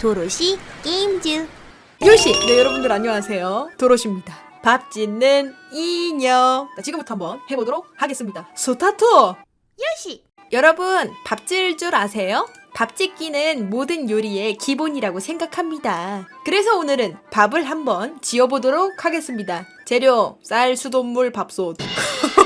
도로시 게임즈 요시! 네, 여러분들 안녕하세요. 도로시입니다. 밥 짓는 인형. 자, 지금부터 한번 해보도록 하겠습니다. 소타토! 요시 여러분, 밥 지을 줄 아세요? 밥 짓기는 모든 요리의 기본이라고 생각합니다. 그래서 오늘은 밥을 한번 지어보도록 하겠습니다. 재료, 쌀, 수돗물, 밥솥.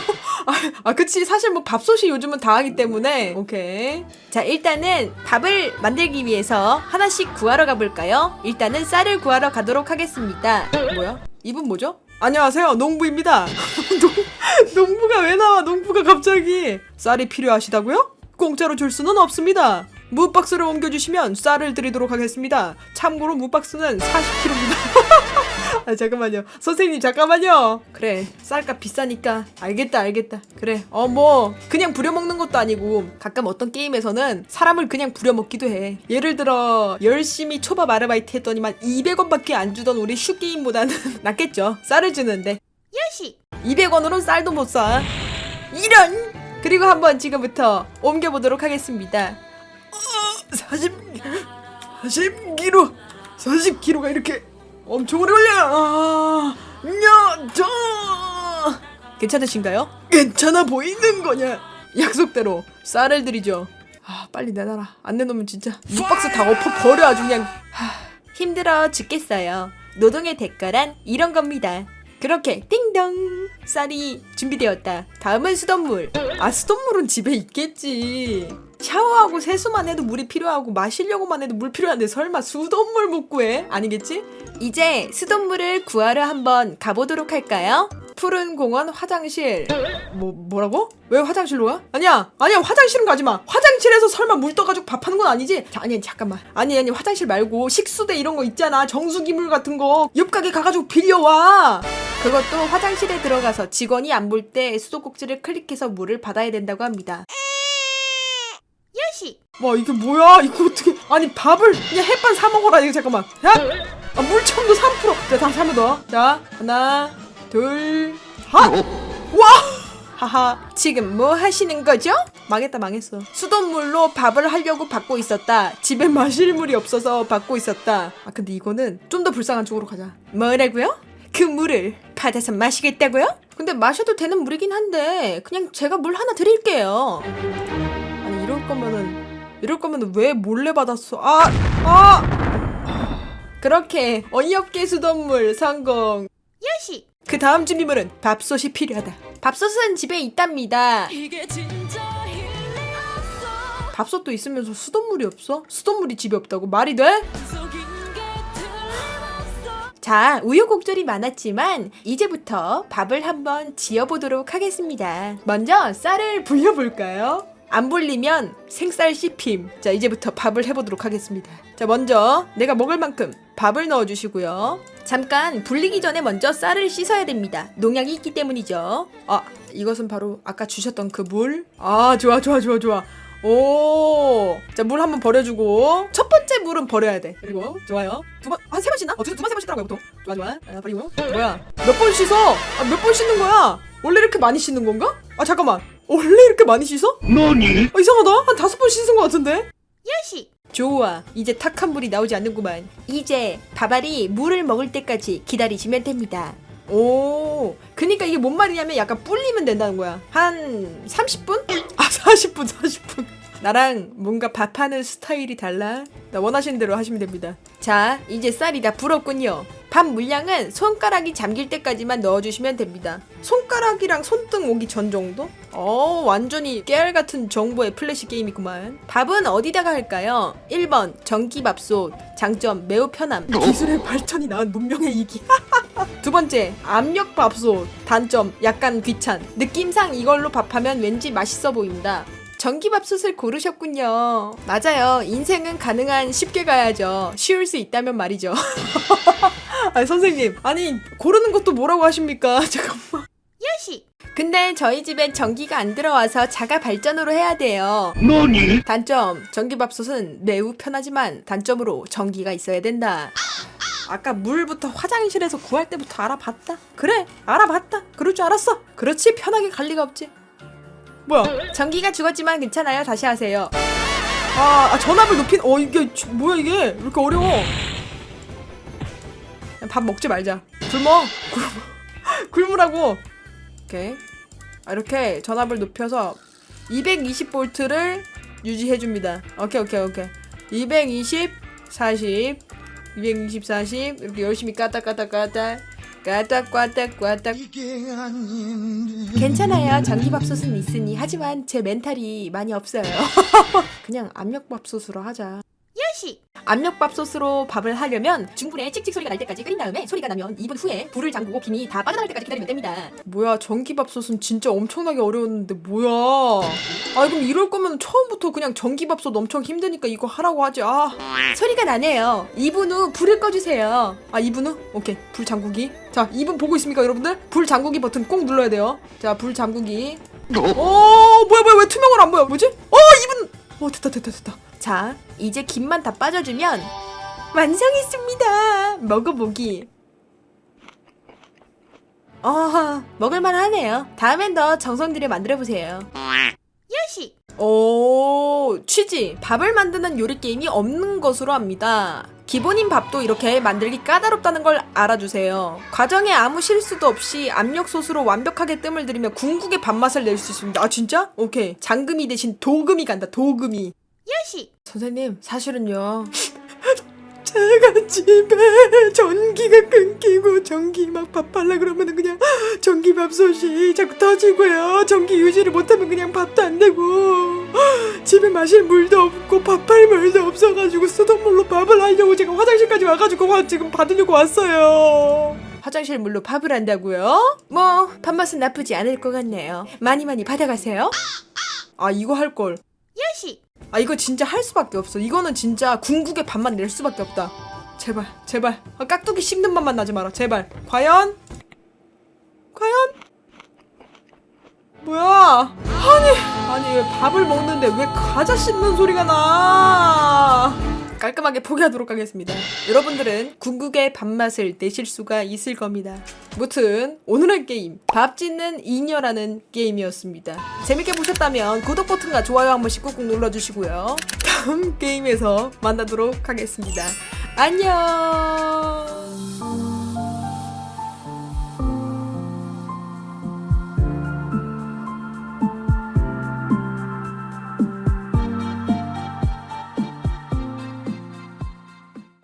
아, 아, 그치. 사실 뭐 밥솥이 요즘은 다 하기 때문에. 오케이. 자, 일단은 밥을 만들기 위해서 하나씩 구하러 가볼까요? 일단은 쌀을 구하러 가도록 하겠습니다. 뭐야? 이분 뭐죠? 안녕하세요. 농부입니다. 농, 농부가 왜 나와? 농부가 갑자기. 쌀이 필요하시다고요? 공짜로 줄 수는 없습니다. 무박스를 옮겨주시면 쌀을 드리도록 하겠습니다. 참고로 무박스는 40kg입니다. 아 잠깐만요. 선생님 잠깐만요. 그래 쌀값 비싸니까 알겠다 알겠다. 그래 어 뭐 그냥 부려먹는 것도 아니고 가끔 어떤 게임에서는 사람을 그냥 부려먹기도 해. 예를 들어 열심히 초밥 아르바이트 했더니만 200원밖에 안 주던 우리 슈 게임보다는 낫겠죠. 쌀을 주는데 요시 200원으로 쌀도 못 사. 이런! 그리고 한번 지금부터 옮겨보도록 하겠습니다. 40, 40kg, 40kg가 이렇게 엄청 오래 걸려. 아, 야, 저. 괜찮으신가요? 괜찮아 보이는 거냐? 약속대로 쌀을 드리죠. 아, 빨리 내놔라. 안 내놓으면 진짜 육박스 다 엎어 버려 아주 그냥. 하, 힘들어 죽겠어요. 노동의 대가란 이런 겁니다. 그렇게 띵동 쌀이 준비되었다. 다음은 수돗물. 아 수돗물은 집에 있겠지. 샤워하고 세수만 해도 물이 필요하고 마시려고만 해도 물 필요한데 설마 수돗물 못 구해? 아니겠지? 이제 수돗물을 구하러 한번 가보도록 할까요? 푸른 공원 화장실. 뭐 뭐라고? 왜 화장실로 가? 아니야 아니야 화장실은 가지 마. 화장실에서 설마 물 떠가지고 밥하는 건 아니지? 자, 아니 잠깐만. 아니 아니 화장실 말고 식수대 이런 거 있잖아. 정수기물 같은 거 옆 가게 가가지고 빌려와. 그것도 화장실에 들어가서 직원이 안 볼 때 수도꼭지를 클릭해서 물을 받아야 된다고 합니다. 요시 와 이게 뭐야? 이거 어떻게 아니 밥을 그냥 햇반 사 먹어라 이거 잠깐만. 야! 아, 물청도 3%자 다시 한번 더. 자 하나 둘 하 와! 하하. 지금 뭐 하시는 거죠? 망했다 망했어. 수돗물로 밥을 하려고 받고 있었다. 집에 마실 물이 없어서 받고 있었다. 아 근데 이거는 좀 더 불쌍한 쪽으로 가자. 뭐라고요? 그 물을 받아서 마시겠다고요? 근데 마셔도 되는 물이긴 한데 그냥 제가 물 하나 드릴게요 거면은 이럴 거면은 왜 몰래 받았어? 아! 아! 그렇게 어이없게 수돗물 성공. 요시 그 다음 준비물은 밥솥이 필요하다. 밥솥은 집에 있답니다. 밥솥도 있으면서 수돗물이 없어? 수돗물이 집에 없다고 말이 돼? 자, 우여곡절이 많았지만 이제부터 밥을 한번 지어보도록 하겠습니다. 먼저 쌀을 불려볼까요? 안 불리면 생쌀 씹힘. 자, 이제부터 밥을 해보도록 하겠습니다. 자, 먼저 내가 먹을 만큼 밥을 넣어주시고요. 잠깐 불리기 전에 먼저 쌀을 씻어야 됩니다. 농약이 있기 때문이죠. 아, 이것은 바로 아까 주셨던 그 물. 아, 좋아, 좋아, 좋아, 좋아. 오, 자 물 한번 버려주고 첫 번째 물은 버려야 돼. 그리고 좋아요. 두 번, 한 세 번 씻나? 어쨌든 두 번, 세 번 씻더라고요 보통. 좋아, 좋아. 아, 그리고 뭐야? 몇 번 씻어? 아, 몇 번 씻는 거야? 원래 이렇게 많이 씻는 건가? 아 잠깐만. 원래 이렇게 많이 씻어? 너니? 아, 이상하다. 한 다섯 번 씻은 것 같은데. 요시 좋아. 이제 탁한 물이 나오지 않는구만. 이제 밥알이 물을 먹을 때까지 기다리시면 됩니다. 오, 그니까 이게 뭔 말이냐면 약간 불리면 된다는 거야. 한 30분? 아, 40분, 40분. 나랑 뭔가 밥하는 스타일이 달라. 나 원하시는 대로 하시면 됩니다. 자, 이제 쌀이 다 불었군요. 밥 물량은 손가락이 잠길 때까지만 넣어주시면 됩니다. 손가락이랑 손등 오기 전 정도? 어, 완전히 깨알 같은 정보의 플래시 게임이구만. 밥은 어디다가 할까요? 1번 전기밥솥. 장점 매우 편함. 기술의 발전이 낳은 문명의 이기. 두 번째, 압력밥솥. 단점, 약간 귀찮. 느낌상 이걸로 밥하면 왠지 맛있어 보인다. 전기밥솥을 고르셨군요. 맞아요. 인생은 가능한 쉽게 가야죠. 쉬울 수 있다면 말이죠. 아니, 선생님. 아니, 고르는 것도 뭐라고 하십니까? 잠깐만. 요시 근데 저희 집엔 전기가 안 들어와서 자가 발전으로 해야 돼요. 너니? 단점, 전기밥솥은 매우 편하지만 단점으로 전기가 있어야 된다. 아까 물부터 화장실에서 구할 때부터 알아봤다. 그래, 알아봤다. 그럴 줄 알았어. 그렇지, 편하게 갈 리가 없지. 뭐야? 전기가 죽었지만 괜찮아요. 다시 하세요. 아, 아, 전압을 높인 어 이게 지- 뭐야 이게 왜 이렇게 어려워 밥 먹지 말자. 굶어. 굶으라고. 오케이. 아, 이렇게 전압을 높여서 220볼트를 유지해 줍니다. 오케이 오케이 오케이. 220 40 220 40 이렇게 열심히 까딱 까딱 까딱. 까딱 까딱 까딱. 괜찮아요. 전기밥솥은 있으니. 하지만 제 멘탈이 많이 없어요. 그냥 압력밥솥으로 하자. 요시 압력밥솥으로 밥을 하려면 중불에 찍찍 소리가 날 때까지 끓인 다음에 소리가 나면 2분 후에 불을 잠그고 김이 다 빠져나갈 때까지 기다리면 됩니다. 뭐야 전기밥솥은 진짜 엄청나게 어려웠는데 뭐야? 아 그럼 이럴 거면 처음부터 그냥 전기밥솥 엄청 힘드니까 이거 하라고 하지. 아 소리가 나네요. 2분 후 불을 꺼주세요. 아 2분 후? 오케이 불 잠그기. 자 2분 보고 있습니까 여러분들? 불 잠그기 버튼 꼭 눌러야 돼요. 자 불 잠그기. 어 뭐야 뭐야 왜 투명을 안 보여? 뭐지? 어 2분. 어 됐다 됐다 됐다. 자 이제 김만 다 빠져주면 완성했습니다. 먹어보기. 아 먹을만 하네요. 다음엔 더 정성 들여 만들어 보세요. 요시 오, 취지. 밥을 만드는 요리 게임이 없는 것으로 합니다. 기본인 밥도 이렇게 만들기 까다롭다는 걸 알아주세요. 과정에 아무 실수도 없이 압력솥으로 완벽하게 뜸을 들이며 궁극의 밥맛을 낼 수 있습니다. 아, 진짜? 오케이. 장금이 대신 도금이 간다, 도금이. 요시 선생님, 사실은요. 제가 집에 전기가 끊기고 전기 막 밥하려 그러면 그냥 전기 밥솥이 자꾸 터지고요. 전기 유지를 못하면 그냥 밥도 안 되고 집에 마실 물도 없고 밥할 물도 없어가지고 수돗물로 밥을 하려고 제가 화장실까지 와가지고 화 지금 받으려고 왔어요. 화장실 물로 밥을 한다고요? 뭐 밥맛은 나쁘지 않을 것 같네요. 많이 많이 받아가세요. 아 이거 할 걸. 아 이거 진짜 할 수밖에 없어. 이거는 진짜 궁극의 밥만 낼 수밖에 없다. 제발, 제발. 아, 깍두기 씹는 맛만 나지 마라. 제발. 과연? 과연? 뭐야? 아니, 아니 왜 밥을 먹는데 왜 과자 씹는 소리가 나? 깔끔하게 포기하도록 하겠습니다. 여러분들은 궁극의 밥맛을 내실 수가 있을 겁니다. 무튼 오늘의 게임 밥 짓는 이녀라는 게임이었습니다. 재밌게 보셨다면 구독 버튼과 좋아요 한 번씩 꾹꾹 눌러주시고요. 다음 게임에서 만나도록 하겠습니다. 안녕.